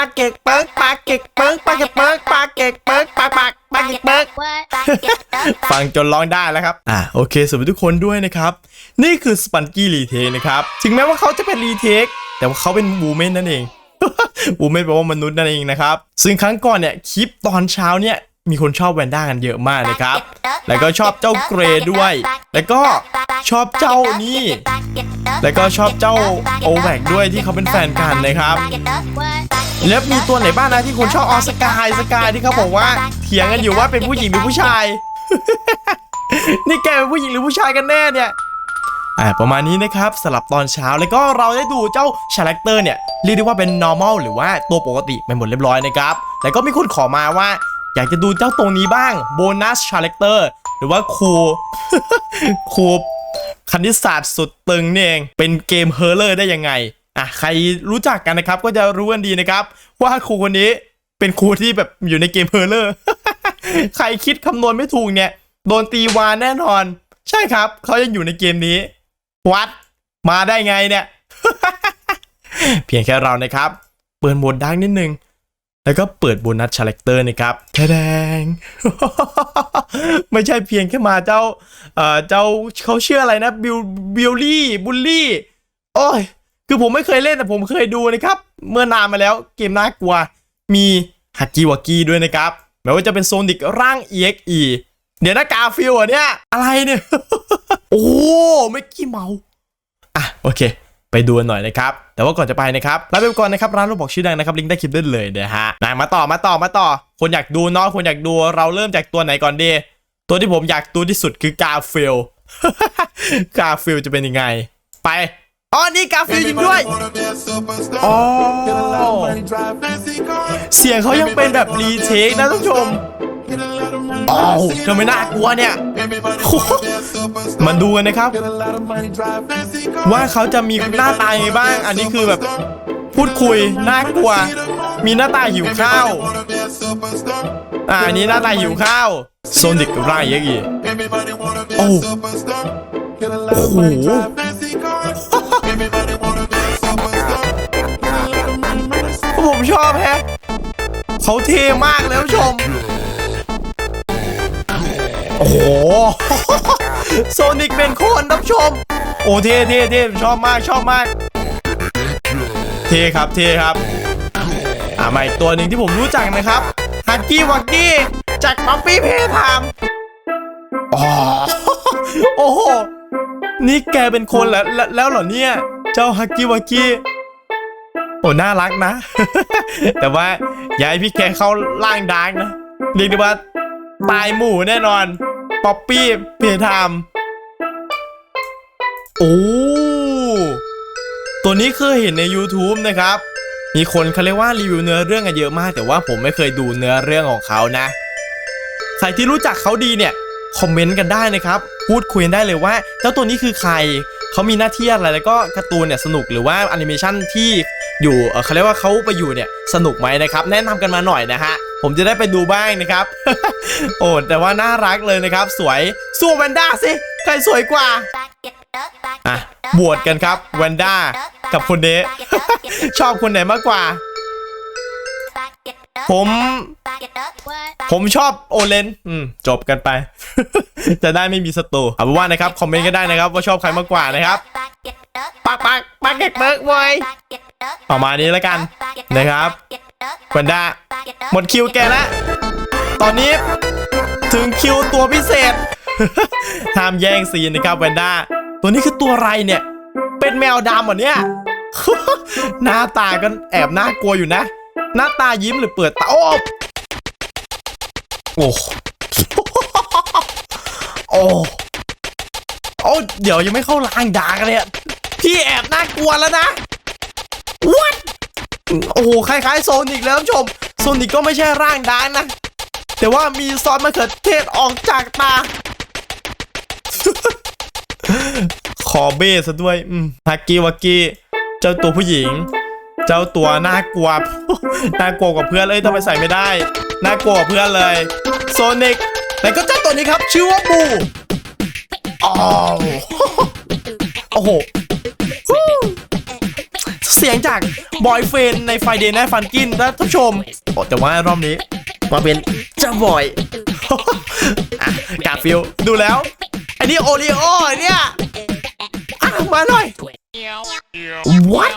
าเก็กเปิกปลาเก็กเปิกปลาเก็กเปิกปลาเก็กเปิกปลาปากปลาเก็กเปิกฟังจนร้องได้แล้วครับ อ่าโอเคสวัสดีทุกคนด้วยนะครับ นี่คือสปันกี้รีเทคนะครับ ถึงแม้ว่าเขาจะเป็นรีเทค แต่ว่าเขาเป็นวูแมนนั่นเองวูแมนแปลว่ามนุษย์นั่นเองนะครับ ซึ่งครั้งก่อนเนี่ยคลิปตอนเช้าเนี่ยมีคนชอบแวนด้ากันเยอะมากนะครับ แล้วก็ชอบเจ้าเกรย์ด้วย แล้วก็ชอบเจ้านี่ แล้วก็ชอบเจ้าโอแวกด้วยที่เขาเป็นแฟนกันนะครับ แล้วมีตัวไหนบ้างนะที่คุณชอบออสกายสกายที่เขาบอกว่าเถียงกันอยู่ว่าเป็นผู้หญิงหรือผู้ชาย นี่แกเป็นผู้หญิงหรือผู้ชายกันแน่เนี่ยอ่าประมาณนี้นะครับสลับตอนเช้าแล้วก็เราได้ดูเจ้าชาแรคเตอร์เนี่ยเรียกได้ว่าเป็น normal หรือว่าตัวปกติไปหมดเรียบร้อยนะครับแล้วก็มีคนขอมาว่า อยากจะดูเจ้าตรงนี้บ้างโบนัสชาแรคเตอร์หรือว่าครูครูคณิตศาสตร์สุดตึงนี่เองเป็นเกมเฮอร์เลอร์ได้ยังไง อะใครรู้จักกันนะครับ ก็จะรู้กันดีนะครับ ว่าครูคนนี้เป็นครูที่แบบอยู่ในเกมเพลเลอร์ใครคิดคำนวณไม่ถูกเนี่ย โดนตีวานแน่นอน ใช่ครับ เขายังอยู่ในเกมนี้ วัดมาได้ไงเนี่ย เพียงแค่เรานะครับ เปิดโหมดดังนิดนึง แล้วก็เปิดโบนัสชาแรคเตอร์นะครับแค่แดง ไม่ใช่เพียงแค่มาเจ้า เอ่อ เจ้าเขาเชื่ออะไรนะ บิลบิลลี่ บุลลี่ โอ้ย คือผมไม่เคยเล่นแต่ผมเคยดูนะครับ เมื่อนานมาแล้วเกมน่ากลัว มีฮักกี้วากี้ด้วยนะครับแม้ว่าจะเป็นโซนิกร่าง EXE เดี๋ยวนะกาฟิลอะเนี่ย อะไรเนี่ย โอ้ไม่กี้เมาอะโอเค ไปดูหน่อยนะครับ แต่ว่าก่อนจะไปนะครับลาไปก่อนนะครับ ร้านรูปบอกชื่อดังนะครับ ลิงก์ใต้คลิปได้เลยนะฮะนายมาต่อมาต่อมาต่อ คนอยากดูเนาะคนอยากดูเราเริ่มจากตัวไหนก่อนดี ตัวที่ผมอยากดูที่สุดคือกาฟิลกาฟิลจะเป็นยังไง ไป อ๋อ นี่กาฟิลจริงด้วย อ๋อ เสียงเขายังเป็นแบบรีเทคนะท่านผู้ชมอ้าวทำไมน่ากลัวเนี่ยมาดูกันนะครับ ว่าเขาจะมีหน้าตายังไงบ้าง อันนี้คือแบบพูดคุย น่ากลัว มีหน้าตาหิวข้าว อ่าอันนี้หน้าตาหิวข้าวโซนิกกับร่างเยอะอีโอ้โอ้โห ผมชอบแฮะเขาเท่มากเลยผู้ชม โอ้โหโซนิกเป็นคนท่านผู้ชม โอ้เท่เท่เท่ชอบมากชอบมาก เท่ครับเท่ครับอ่ามาอีกตัวหนึ่งที่ผมรู้จักนะครับฮักกี้วักกี้จากมัมปี้เพย์ไทม์อ๋อโอ้โห นี่แกเป็นคนแล้วแล้วเหรอเนี่ย เจ้าฮักกี้วักกี้โอ้น่ารักนะ แต่ว่าอย่าให้พี่แกเข้าล่างดาร์กนะเรียกได้ว่าตายหมู่แน่นอน ป๊อปปี้เพย์ไทม์โอ้ตัวนี้เคยเห็นใน YouTube นะครับ มีคนเขาเรียกว่ารีวิวเนื้อเรื่องกันเยอะมาก แต่ว่าผมไม่เคยดูเนื้อเรื่องของเขานะ ใครที่รู้จักเขาดีเนี่ย คอมเมนต์กันได้นะครับ พูดคุยได้เลยว่า เจ้าตัวนี้คือใครเขามีหน้าที่อะไรแล้วก็การ์ตูนเนี่ยสนุกหรือว่าแอนิเมชันที่อยู่เอ่อเขาเรียกว่าเขาไปอยู่เนี่ยสนุกไหมนะครับ แนะนำกันมาหน่อยนะฮะผมจะได้ไปดูบ้างนะครับ โอ้แต่ว่าน่ารักเลยนะครับ สวยสู้แวนด้าสิใครสวยกว่าอะบวชกันครับแวนด้ากับคนนี้ชอบคนไหนมากกว่า ผม ผมชอบโอเลนอืมจบกันไป จะได้ไม่มีศัตรูเอาเป็นว่านะครับ คอมเมนต์ก็ได้นะครับ ว่าชอบใครมากกว่านะครับปักปักปักเก็ตเบิร์กบอยประมาณนี้แล้วกันนะครับแวนด้าหมดคิวแกแล้วตอนนี้ถึงคิวตัวพิเศษห้ามแย่งซีนนะครับแวนด้าตัวนี้คือตัวอะไรเนี่ย เป็นแมวดำเหรอเนี่ย หน้าตาก็แอบน่ากลัวอยู่นะ หน้าตายิ้มหรือเปิดตาโอ้โอ้โอ้โอ้เดี๋ยวยังไม่เข้าล้างด่ากันเลยพี่แอบน่ากลัวแล้วนะ What โอ้โหคล้ายๆโซนิกแล้วท่านชมโซนิกก็ไม่ใช่ร่างดานนะ แต่ว่ามีซอสมะเขือเทศออกจากตาขอเบ้ซะด้วย อืมฮักกี้วักกี้ เจ้าตัวผู้หญิง เจ้าตัวน่ากลัว น่ากลัวกว่าเพื่อนเลยทำไมใส่ไม่ได้ น่ากลัวกว่าเพื่อนเลย โซนิก แต่ก็เจ้าตัวนี้ครับ ชื่อว่าบูอ้าวโอ้โห เสียงจากบอยเฟนในไฟเดย์ i นฟันกินนะท่านผู้ชมโอแต่ว่ารอบนี้มาเป็นเจ้าบอยกาฟิลดูแล้ว อันนี้โอริโอเนี่ยมาหน่อย What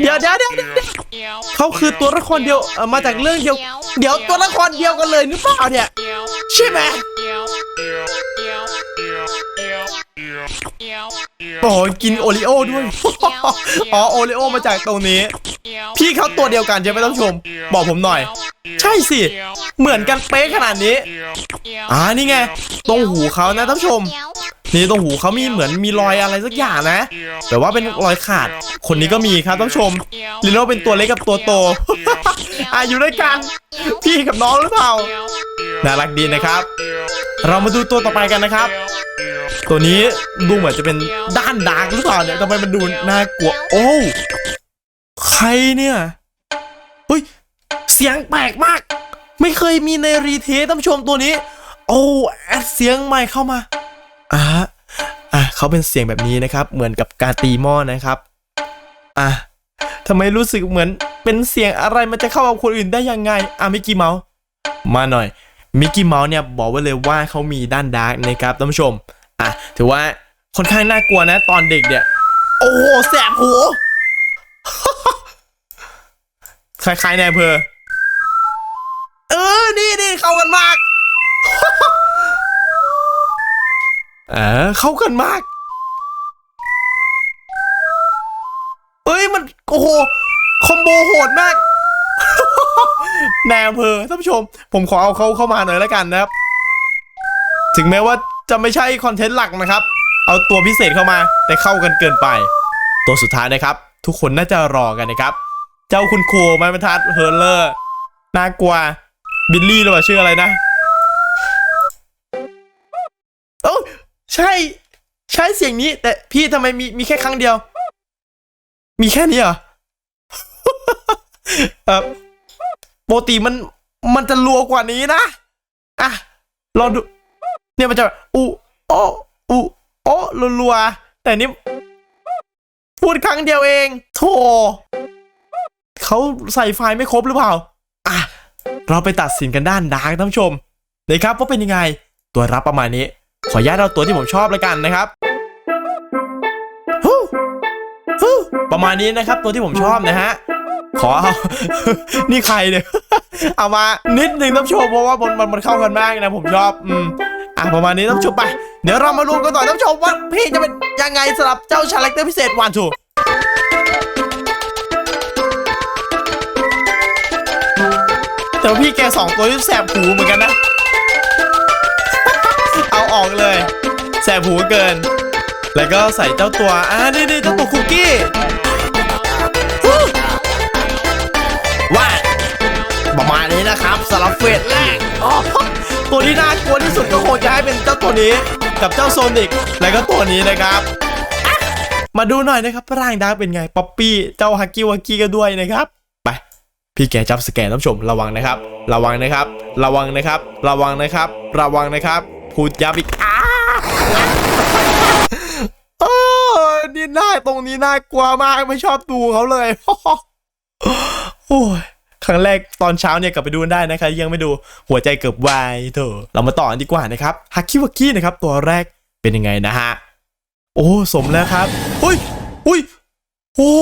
เดี๋ยวเดี๋ยวเดี๋ยวเดี๋ยวเขาคือตัวละครเดียวเอ่อมาจากเรื่องเดียว เดี๋ยวตัวละครเดียวกันเลยหรือเปล่าเนี่ยใช่ไหมโอ้ยกินโอริโอด้วย อ๋อโอริโอมาจากตรงนี้ พี่เขาตัวเดียวกันใช่ไหมท่านผู้ชม บอกผมหน่อย ใช่สิ เหมือนกันเป๊ะขนาดนี้ อ่านี่ไง ตรงหูเขานะท่านผู้ชม นี่ตรงหูเขามีเหมือนมีรอยอะไรสักอย่างนะ แต่ว่าเป็นรอยขาด คนนี้ก็มีครับท่านผู้ชมลิโนเป็นตัวเล็กกับตัวโตอะอยู่ด้วยกัน พี่กับน้องหรือเปล่า น่ารักดีนะครับ เรามาดูตัวต่อไปกันนะครับตัวนี้ดูเหมือนจะเป็นด้านดาร์กหรือเปล่าเนี่ยทำไมมันดูน่ากลัว โอ้ ใครเนี่ยเฮ้ย เสียงแปลกมาก ไม่เคยมีในรีเทสท่านผู้ชมตัวนี้ โอ้แอดเสียงใหม่เข้ามาอ่าอะเขาเป็นเสียงแบบนี้นะครับ เหมือนกับการตีหม้อนะครับอะทำไมรู้สึกเหมือนเป็นเสียงอะไรมันจะเข้ากับคนอื่นได้ยังไงอะมิกกี้เมาส์มาหน่อยมิกกี้เมาส์เนี่ยบอกไว้เลยว่าเขามีด้านดาร์กนะครับท่านผู้ชมอะถือว่าค่อนข้างน่ากลัวนะตอนเด็กเนี่ย โอ้โหแสบหู คล้ายๆในอำเภอ เออ นี่นี่เข้ากันมาก เออ เข้ากันมากเอ้ย มัน โอ้โห คอมโบโหดมากแนวอำเภอท่านผู้ชม ผมขอเอาเขาเข้ามาหน่อยแล้วกันนะครับ ถึงแม้ว่าจะไม่ใช่คอนเทนต์หลักนะครับ เอาตัวพิเศษเข้ามา แต่เข้ากันเกินไป ตัวสุดท้ายนะครับ ทุกคนน่าจะรอกันนะครับ เจ้าคุณครูไม้บรรทัดเฮอร์เลอร์น่ากลัวบิลลี่หรือเปล่าชื่ออะไรนะโอ้ใช่ ใช่เสียงนี้ แต่พี่ทำไมมีมีแค่ครั้งเดียว มีแค่นี้เหรอเออปกติมันมันจะรัวกว่านี้นะอะลองดู เนี่ยมันจะอูโออูโอรัวๆแต่นี่พูดครั้งเดียวเองโธ่ เขาใส่ไฟล์ไม่ครบหรือเปล่า อะ เราไปตัดสินกันด้านดาร์กท่านผู้ชมนะครับว่าเป็นยังไง ตัวรับประมาณนี้ ขออนุญาตเอาตัวที่ผมชอบแล้วกันนะครับประมาณนี้นะครับตัวที่ผมชอบนะฮะ ขอเอา นี่ใครเนี่ย เอามานิดนึงท่านผู้ชมเพราะว่ามันมันมันเข้ากันมากนะผมชอบ อืมอะประมาณนี้ท่านผู้ชมไป เดี๋ยวเรามาลุ้นกันต่อท่านผู้ชมว่าพี่จะเป็นยังไงสำหรับเจ้าชาแรคเตอร์พิเศษวันทู แต่ว่าพี่แกสองตัวที่แสบหูเหมือนกันนะ เอาออกเลย แสบหูเกิน แล้วก็ใส่เจ้าตัว อ่านี่นี่เจ้าตัวคุกกี้ฮู้ว่าประมาณนี้นะครับสำหรับเฟสแรกอ๋อตัวที่น่ากลัวที่สุดก็คงจะให้เป็นเจ้าตัวนี้ กับเจ้าโซนิกแล้วก็ตัวนี้นะครับอะมาดูหน่อยนะครับร่างดาร์กเป็นไง ป๊อปปี้ เจ้าฮักกี้วักกี้ก็ด้วยนะครับไป พี่แกจับสแกนท่านผู้ชมระวังนะครับ ระวังนะครับ ระวังนะครับ ระวังนะครับ ระวังนะครับ พูดย้ำอีกอ้าโอ้นี่น้าตรงนี้น่ากลัวมากไม่ชอบดูเขาเลยโอ้ยครั้งแรกตอนเช้าเนี่ยกลับไปดูกันได้นะครับยังไม่ดูหัวใจเกือบวายเถอะเรามาต่อกันดีกว่านะครับฮักกี้วักกี้นะครับ ตัวแรกเป็นยังไงนะฮะโอ้สมแล้วครับอุ้ยอุ้ยโอ้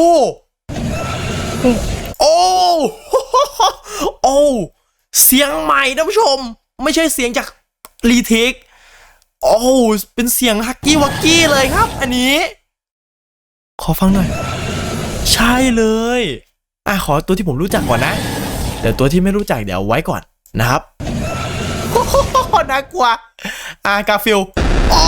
โอ้เสียงใหม่ท่านผู้ชม ไม่ใช่เสียงจากรีเทคโอ้เป็นเสียงฮักกี้วักกี้เลยครับ อันนี้ ขอฟังหน่อย ใช่เลย อะขอตัวที่ผมรู้จักก่อนนะเดี๋ยวตัวที่ไม่รู้จักเดี๋ยวไว้ก่อนนะครับน่ากลัว อะกาฟิลโอ้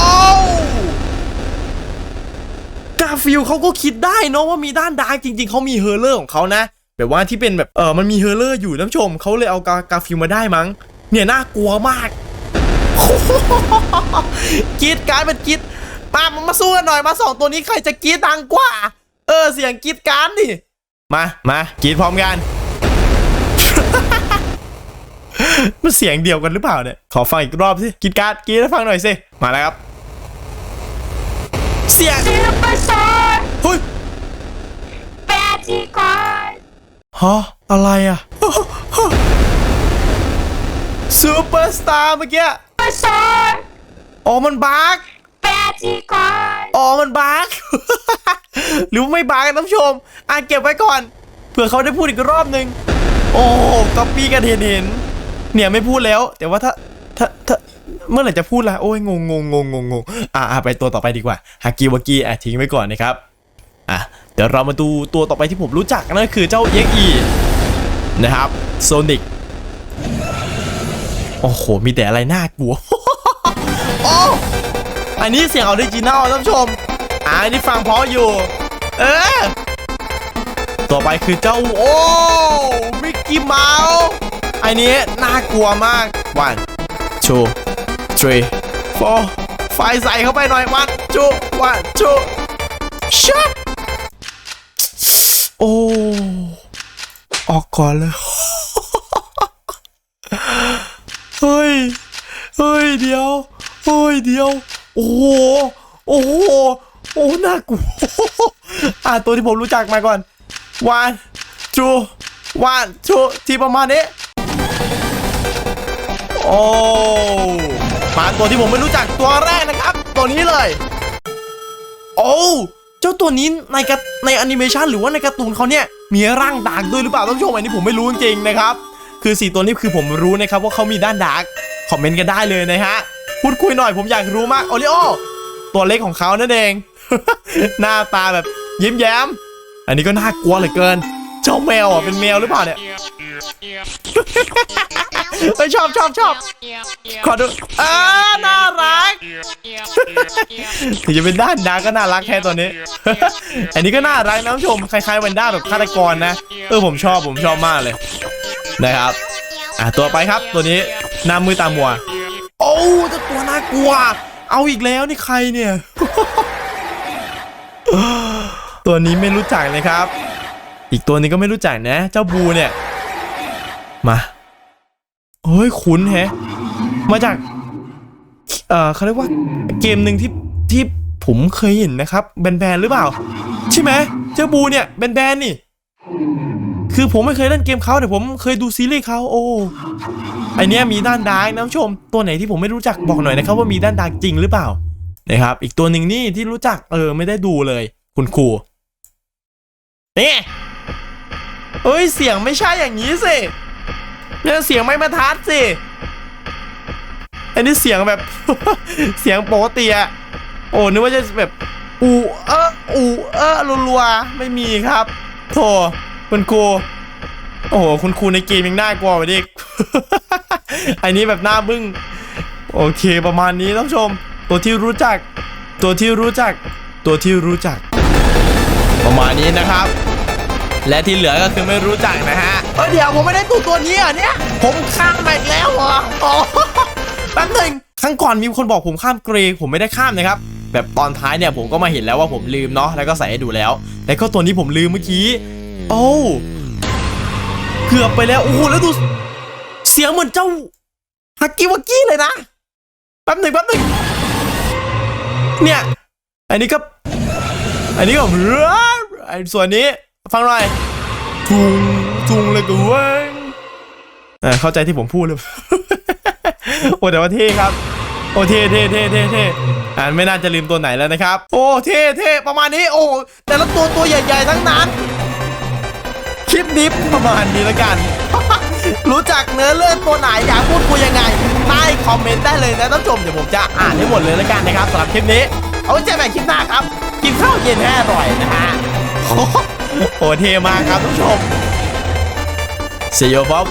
กาฟิลเขาก็คิดได้เนอะว่ามีด้านดาร์กจริง ๆ เขามีเฮอร์เลอร์ของเขานะ แบบว่าที่เป็นแบบเออมันมีเฮอร์เลอร์อยู่ท่านผู้ชมเขาเลยเอากากาฟิลมาได้มั้ง เนี่ยน่ากลัวมากกรีดการดเป็นกรีดมามามาสู้กันหน่อยมาสองตัวนี้ใครจะกรีดดังกว่า เออเสียงกรีดการดดิมามากรีดพร้อมกันมันเสียงเดียวกันหรือเปล่าเนี่ยขอฟังอีกรอบสิกรีดการดกรีดให้ฟังหน่อยสิมาแล้วครับ เสียงเฮ้ย ฮะอะไรอะซูเปอร์สตาร์เมื่อกี้ประสานอ๋อมันบั๊กแปดจีกอนอ๋อมันบั๊ก หรือไม่บั๊กท่านผู้ชม อ่านเก็บไว้ก่อน เผื่อเขาได้พูดอีกรอบนึง โอ้ก็อปปี้กันเห็นเห็น เนี่ยไม่พูดแล้ว แต่ว่าถ้าถ้าถ้าเมื่อไหร่จะพูดล่ะ โอ้ยงงงงงงงอ่าไปตัวต่อไปดีกว่าฮากิวากิอะทิ้งไว้ก่อนนะครับ อะ เดี๋ยวเรามาดูตัวต่อไปที่ผมรู้จักนั่นคือเจ้าเอ็กอีนะครับโซนิกโอ้โห มีแต่อะไรน่ากลัวโอ้อันนี้เสียงออริจินัลท่านผู้ชมอ่าอันนี้ฟังเพราะอยู่ เออ ต่อไปคือเจ้า โอ้มิกกี้เมาส์อันนี้น่ากลัวมาก one two three four ไฟใส่เข้าไปหน่อย one two one two ชับ โอ้ ออกก่อนเลย เฮ้ย เฮ้ย เดียว เฮ้ย เดียว โอ้โห โอ้โห โอ้น่ากลัว อ่าตัวที่ผมรู้จักมาก่อน one two one two ที่ประมาณนี้ โอ้ มาตัวที่ผมไม่รู้จักตัวแรกนะครับ ตัวนี้เลย โอ้ เจ้าตัวนี้ในกระในแอนิเมชันหรือว่าในการ์ตูนเขาเนี่ยมีร่างดาร์กด้วยหรือเปล่าท่านผู้ชมอันนี้ผมไม่รู้จริงๆนะครับ คือสีตัวนี้คือผมรู้นะครับว่าเขามีด้านดาร์กคอมเมนต์กันได้เลยนะฮะพูดคุยหน่อยผมอยากรู้มากโอริโอตัวเล็กของเขานั่นเอง หน้าตาแบบยิ้มแย้ม อันนี้ก็น่ากลัวเหลือเกิน เจ้าแมวอะเป็นแมวหรือเปล่าเนี่ย เฮ้ยชอบชอบชอบขอดูอ่าน่ารักถึงจะเป็นด้านดาก็น่ารักแค่ตัวนี้ อันนี้ก็น่ารักนะท่านผู้ชมคล้ายๆวันด้าแบบฆาตกรนะเออผมชอบผมชอบมากเลยนะครับอะตัวไปครับตัวนี้หน้ามือตามัว โอ้เจ้าตัวน่ากลัว เอาอีกแล้วนี่ใครเนี่ย ตัวนี้ไม่รู้จักเลยครับ อีกตัวนี้ก็ไม่รู้จักนะ เจ้าบูเนี่ย มาเฮ้ยคุ้นแฮะ มาจาก เอ่อเขาเรียกว่าเกมหนึ่งที่ที่ผมเคยเห็นนะครับ แบนๆหรือเปล่า ใช่ไหมเจ้าบูเนี่ย แบนๆนี่ คือผมไม่เคยเล่นเกมเขาแต่ผมเคยดูซีรีส์เขาโอ้ไอเนี้ยมีด้านดาร์กนะผู้ชม ตัวไหนที่ผมไม่รู้จักบอกหน่อยนะครับว่ามีด้านดาร์กจริงหรือเปล่านะครับ อีกตัวหนึ่งนี่ที่รู้จักเออไม่ได้ดูเลย คุณครูนี่เอ้ยเสียงไม่ใช่อย่างนี้สิ เนี่ยเสียงไม่มาทัดสิ อันนี้เสียงแบบ เสียงปกติอะโอ้นึกว่าจะแบบ อูเอออูเออรัวๆไม่มีครับโถคุณครูโอ้โหคุณครูในเกมยังน่ากลัวกว่าดิอันนี้แบบหน้าบึ้งโอเคประมาณนี้ท่านผู้ชม ตัวที่รู้จัก ตัวที่รู้จัก ตัวที่รู้จัก ประมาณนี้นะครับ และที่เหลือก็คือไม่รู้จักนะฮะเออเดี๋ยวผมไม่ได้ตัวตัวนี้อะเนี่ย ผมข้ามมาอีกแล้วเหรออ๋อแป๊บหนึงครั้งก่อนมีคนบอกผมข้ามเกรย์ผมไม่ได้ข้ามนะครับแบบตอนท้ายเนี่ยผมก็มาเห็นแล้วว่าผมลืมเนาะแล้วก็ใส่ให้ดูแล้วแล้วก็ตัวนี้ผมลืมเมื่อกี้ โอ้เกือบไปแล้วโอ้โหแล้วดู เสียงเหมือนเจ้าฮักกี้วักกี้เลยนะแป๊บหนึ่งแป๊บหนึ่งเนี่ย อันนี้ก็ อันนี้ก็ไอ้ส่วนนี้ ฟังหน่อยทุงทุงเลยกูเว้ยเออเข้าใจที่ผมพูดเลยโอ้แต่ว่าเท่ครับ โอ้เท่เท่เท่เท่เท่อ่านไม่น่าจะลืมตัวไหนแล้วนะครับ โอ้เท่เท่ประมาณนี้ โอ้แต่ละตัวตัวใหญ่ๆทั้งนั้น คลิปนี้ประมาณนี้แล้วกัน รู้จักเนื้อเรื่องตัวไหนอยากพูดคุยยังไงใต้คอมเมนต์ได้เลยนะท่านผู้ชมเดี๋ยวผมจะอ่านให้หมดเลยแล้วกันนะครับสำหรับคลิปนี้ เอาไว้เจอกันใหม่คลิปหน้าครับ กินข้าวเย็นให้อร่อยนะฮะ โหเทมากครับทุกผู้ชมเซโยบ๊อบ